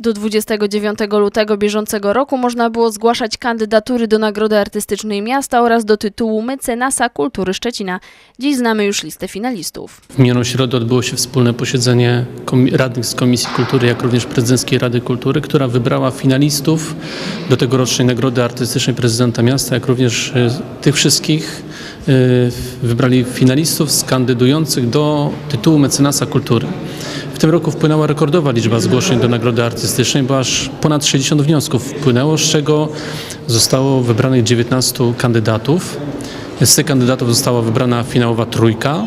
Do 29 lutego bieżącego roku można było zgłaszać kandydatury do Nagrody Artystycznej Miasta oraz do tytułu Mecenasa Kultury Szczecina. Dziś znamy już listę finalistów. W minioną środę odbyło się wspólne posiedzenie radnych z Komisji Kultury, jak również Prezydenckiej Rady Kultury, która wybrała finalistów do tegorocznej Nagrody Artystycznej Prezydenta Miasta, jak również e, tych wszystkich e, wybrali finalistów z kandydujących do tytułu mecenasa kultury. W tym roku wpłynęła rekordowa liczba zgłoszeń do Nagrody Artystycznej, bo aż ponad 60 wniosków wpłynęło, z czego zostało wybranych 19 kandydatów. Z tych kandydatów została wybrana finałowa trójka.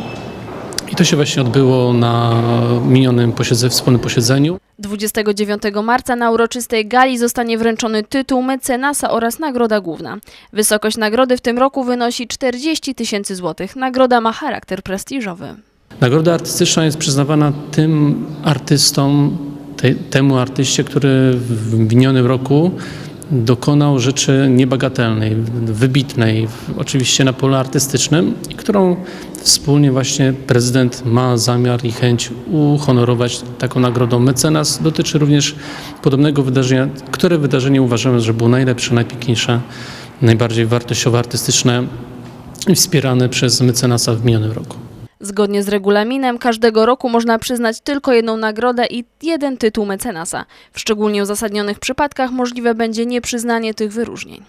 I to się właśnie odbyło na minionym posiedze, wspólnym posiedzeniu. 29 marca na uroczystej gali zostanie wręczony tytuł mecenasa oraz nagroda główna. Wysokość nagrody w tym roku wynosi 40 tysięcy złotych. Nagroda ma charakter prestiżowy. Nagroda artystyczna jest przyznawana tym artystom, te, temu artyście, który w minionym roku dokonał rzeczy niebagatelnej, wybitnej, oczywiście na polu artystycznym, i którą wspólnie właśnie prezydent ma zamiar i chęć uhonorować taką nagrodą mecenas. Dotyczy również podobnego wydarzenia, które wydarzenie uważamy, że było najlepsze, najpiękniejsze, najbardziej wartościowe, artystyczne i wspierane przez mecenasa w minionym roku. Zgodnie z regulaminem każdego roku można przyznać tylko jedną nagrodę i jeden tytuł mecenasa. W szczególnie uzasadnionych przypadkach możliwe będzie nieprzyznanie tych wyróżnień.